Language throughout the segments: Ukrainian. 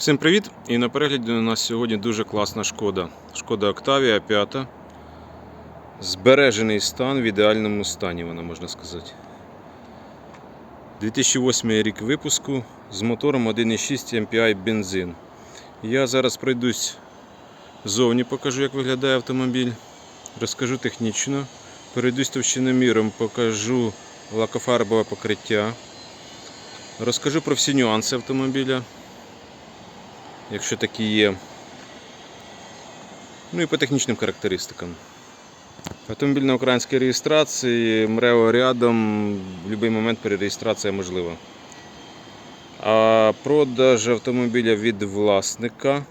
Всім привіт! І на перегляді у нас сьогодні дуже класна шкода. Шкода Octavia 5. Збережений стан в ідеальному стані, вона можна сказати. 2008 рік випуску з мотором 1,6 MPI бензин. Я зараз пройдусь ззовні, покажу, як виглядає автомобіль. Розкажу технічно. Перейдусь товщиноміром, покажу лакофарбове покриття. Розкажу про всі нюанси автомобіля якщо такі є. Ну і по технічним характеристикам. Автомобіль на українській реєстрації, МРЕО рядом, в будь-який момент перереєстрація можлива. А продаж автомобіля від власника.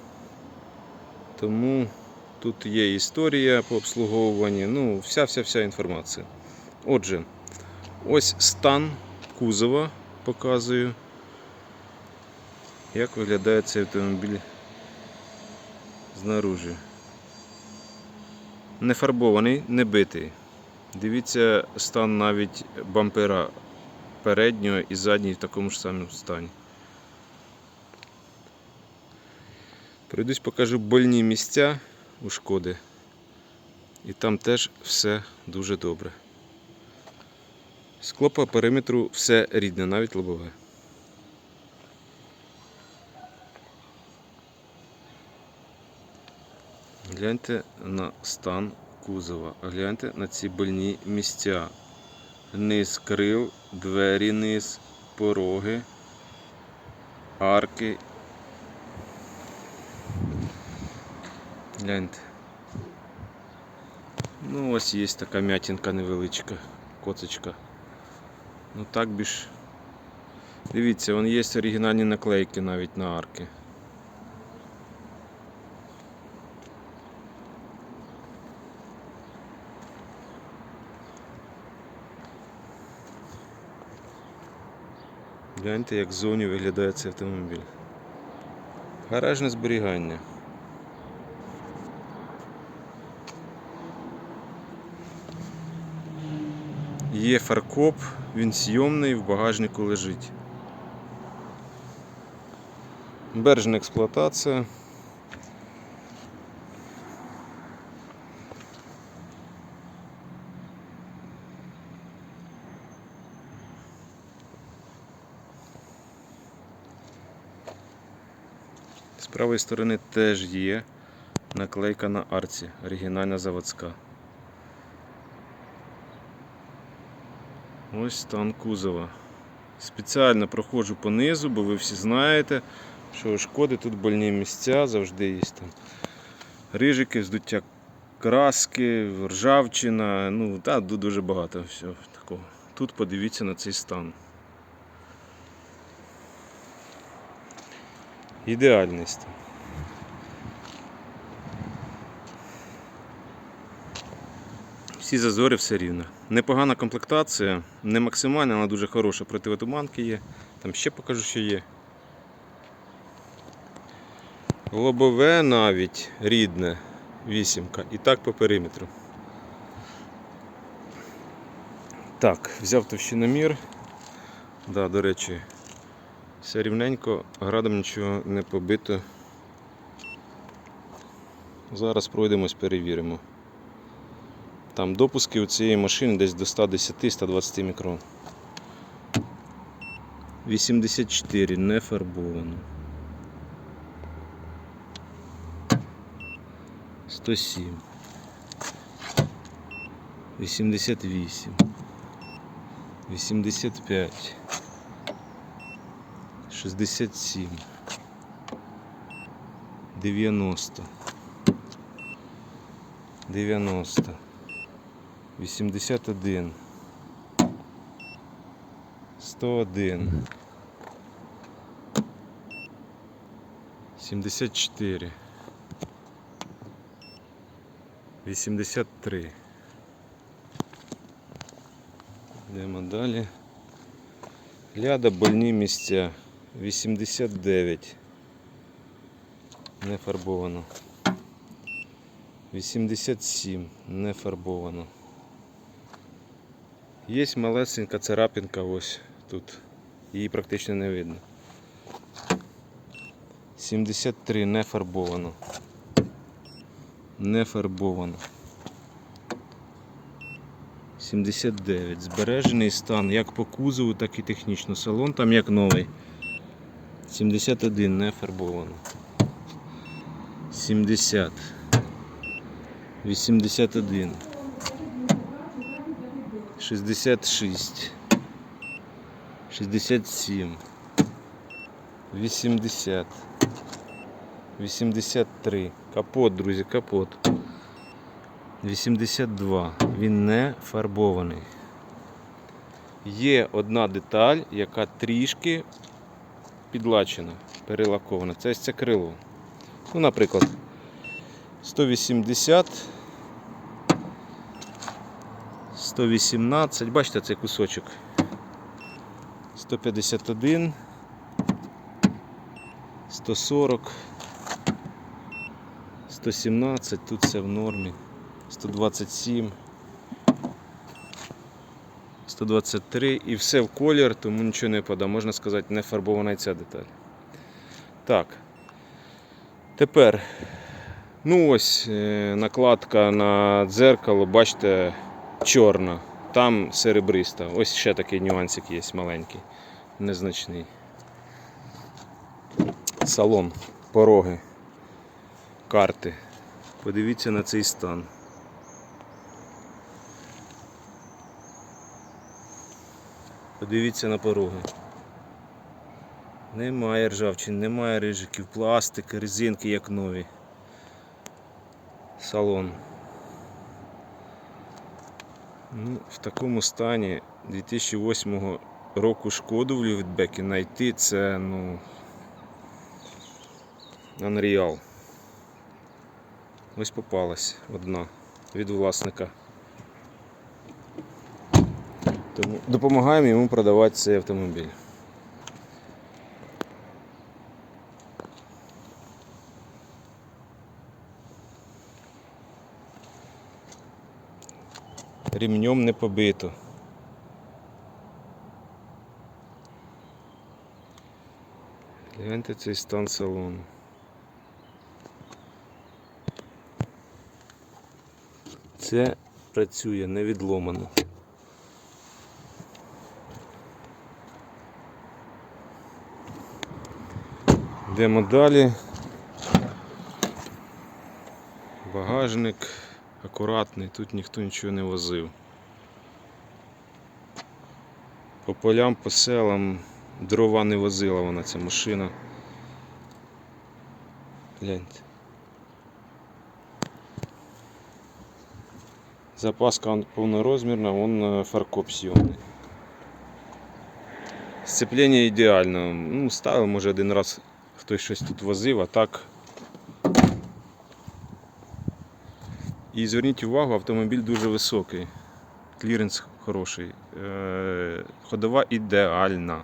Тому тут є історія по обслуговуванні, ну, вся-вся-вся інформація. Отже, ось стан кузова показую. Як виглядає цей автомобіль знаружи? Не фарбований, не битий. Дивіться стан навіть бампера переднього і заднього в такому ж самому стані. Пройдусь покажу больні місця у шкоди. І там теж все дуже добре. Скло по периметру все рідне, навіть лобове. Гляньте на стан кузова, гляньте на ці больні місця. Низ крил, двері низ, пороги, арки. Гляньте. Ну, ось є така м'ятінка невеличка, коцечка. Ну так більш. Дивіться, вон є оригінальні наклейки навіть на арки. Гляньте, як ззовні виглядає цей автомобіль. Гаражне зберігання. Є фаркоп, він сйомний, в багажнику лежить. Бережна експлуатація. Правої сторони теж є наклейка на арці, оригінальна заводська. Ось стан кузова. Спеціально проходжу по низу, бо ви всі знаєте, що у шкоди тут больні місця, завжди є там рижики, здуття краски, ржавчина, ну та дуже багато всього такого. Тут подивіться на цей стан. Ідеальний стан. Всі зазори все рівно. Непогана комплектація, не максимальна, але дуже хороша. Противотуманки є. Там ще покажу, що є. Лобове навіть рідне, вісімка. І так по периметру. Так, взяв товщиномір. Да, до речі, все рівненько, градом нічого не побито. Зараз пройдемось, перевіримо. Там допуски у цієї машини десь до 110-120 мікрон. 84 не фарбовано. 107. 88. 85. 67. 90. 90. 81. 101. 74. 83. Йдемо далі. Ляда больні місця. 89. Не фарбовано. 87. Не фарбовано. Є малесенька царапинка ось тут. Її практично не видно. 73 не фарбовано. Не фарбовано. 79. Збережений стан як по кузову, так і технічно. Салон там як новий. 71 не фарбовано. 70. 81. 66. 67. 80. 83. Капот, друзі, капот. 82. Він не фарбований. Є одна деталь, яка трішки підлачена, перелакована. Це ось це крило. Ну, наприклад, 180. 118. Бачите цей кусочок? 151. 140. 117. Тут все в нормі. 127. 123 і все в колір, тому нічого не подам. Можна сказати, не фарбована і ця деталь. Так. Тепер, ну ось е, накладка на дзеркало, бачите, чорна. Там серебриста. Ось ще такий нюансик є маленький, незначний. Салон, пороги, карти. Подивіться на цей стан. Подивіться на пороги. Немає ржавчин, немає рижиків, пластик, резинки як нові. Салон. Ну, в такому стані 2008 року шкоду в ліфтбекі знайти це ну Unreal. Ось попалась одна від власника. Тому допомагаємо йому продавати цей автомобіль. Ремнем не побито. Гляньте цей стан салону. Це працює не Йдемо далі. Багажник акуратний, тут ніхто нічого не возив. По полям, по селам дрова не возила вона ця машина. Гляньте. Запаска повнорозмірна, вон е, фаркоп сйомний. Сцеплення ідеально. Ну, ставив, може один раз хтось щось тут возив, а так. І зверніть увагу, автомобіль дуже високий. Кліренс хороший. Е, Ходова ідеальна.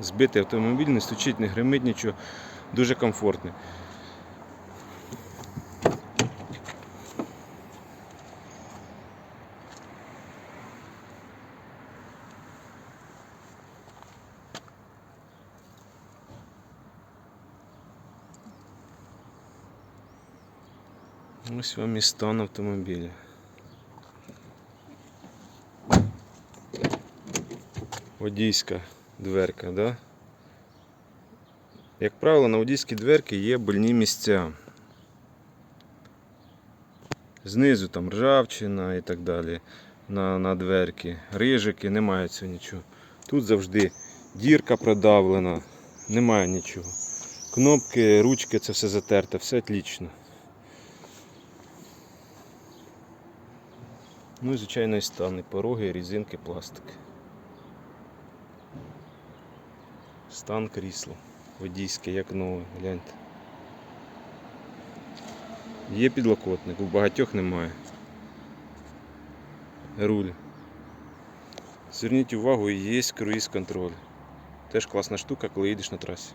Збитий автомобіль, не стучить, не гримить нічого. Дуже комфортний. Ось вам і стан автомобіля. Водійська дверка, да? Як правило, на водійській дверці є больні місця. Знизу там ржавчина і так далі на, на дверки, рижики, немає цього нічого. Тут завжди дірка продавлена, немає нічого. Кнопки, ручки, це все затерте, все отлично. Ну і звичайно і стани, пороги, різинки, пластик. Стан крісла. Водійське, як нове, гляньте. Є підлокотник, у багатьох немає. Руль. Зверніть увагу, є круїз контроль. Теж класна штука, коли їдеш на трасі.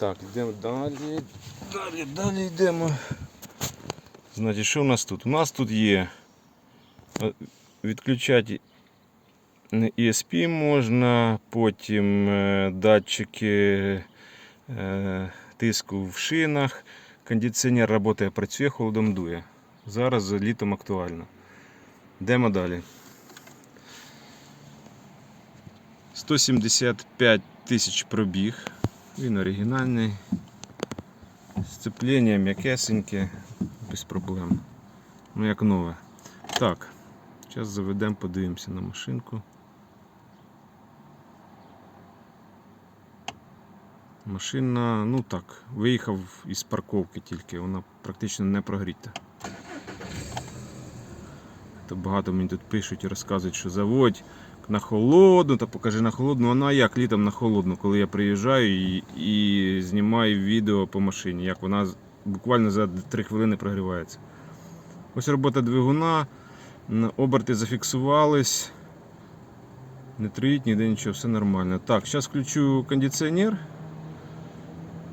Так, йдемо далі. Далі, далі йдемо. Значить, що у нас тут? У нас тут є е, відключати ESP можна, потім е, датчики е, тиску в шинах, кондиціонер працює, працює, холодом дує. Зараз літом актуально. Йдемо далі. 175 тисяч пробіг. Він оригінальний. Сцеплення м'якесеньке, без проблем. Ну як нове. Так, зараз заведемо, подивимося на машинку. Машина, ну так, виїхав із парковки тільки, вона практично не прогріта. То багато мені тут пишуть і розказують, що заводь на холодну, та покажи на холодну. Ну а як літом на холодну, коли я приїжджаю і, і знімаю відео по машині, як вона буквально за 3 хвилини прогрівається. Ось робота двигуна, оберти зафіксувались. Не троїть, ніде нічого, все нормально. Так, зараз включу кондиціонер.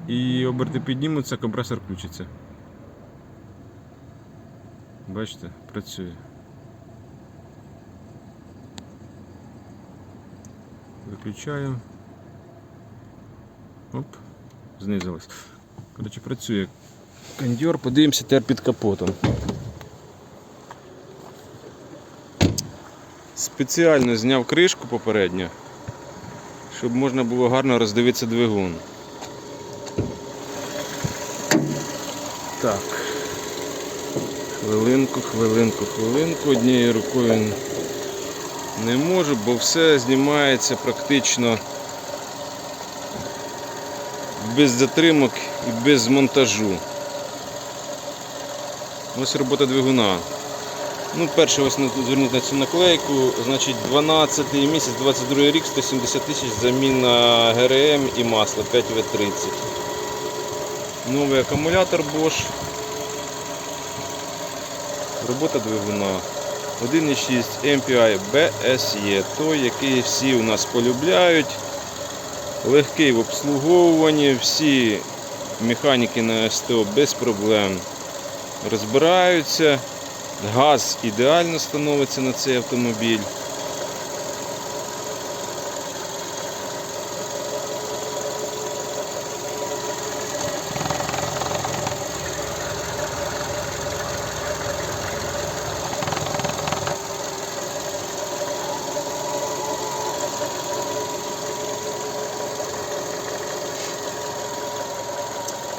І оберти піднімуться, компресор включиться. Бачите, працює. Виключаю. Оп, знизилось. Коротше, працює кондьор, подивимося тепер під капотом. Спеціально зняв кришку попередньо, щоб можна було гарно роздивитися двигун. Так. Хвилинку, хвилинку, хвилинку. Однією рукою не можу, бо все знімається практично без затримок і без монтажу. Ось робота двигуна. Ну, перше, ось зверніть на цю наклейку, значить 12 місяць, 22 рік, 170 тисяч заміна ГРМ і масла 5В30. Новий акумулятор Bosch. Робота двигуна. 1,6 MPI BSE, той, який всі у нас полюбляють. Легкий в обслуговуванні, всі механіки на СТО без проблем розбираються. Газ ідеально становиться на цей автомобіль.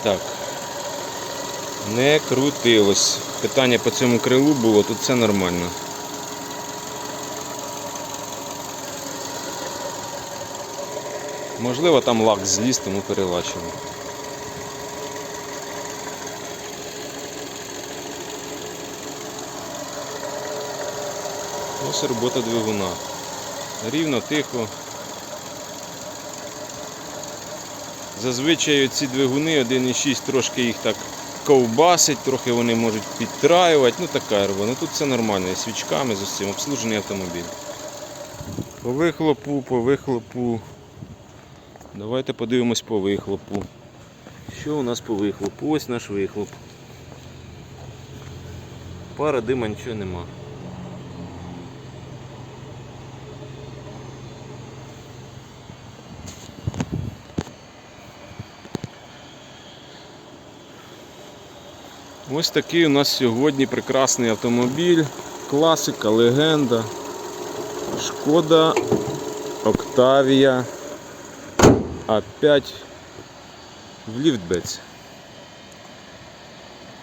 Так. Не крутилось. Питання по цьому крилу було, тут все нормально. Можливо, там лак зліз, тому перелачимо. Ось робота двигуна. Рівно, тихо. Зазвичай ці двигуни 1,6 трошки їх так ковбасить, трохи вони можуть підтраювати. Ну така робота. Ну тут все нормально, і свічками з усім, обслужений автомобіль. По вихлопу, по вихлопу. Давайте подивимось по вихлопу. Що у нас по вихлопу? Ось наш вихлоп. Пара дима нічого нема. Ось такий у нас сьогодні прекрасний автомобіль, класика, легенда. Шкода Октавія А5 в ліфтбеці.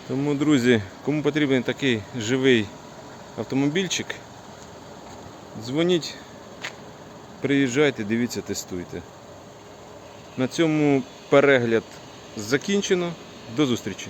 Тому, друзі, кому потрібен такий живий автомобільчик, дзвоніть, приїжджайте, дивіться, тестуйте. На цьому перегляд закінчено. До зустрічі!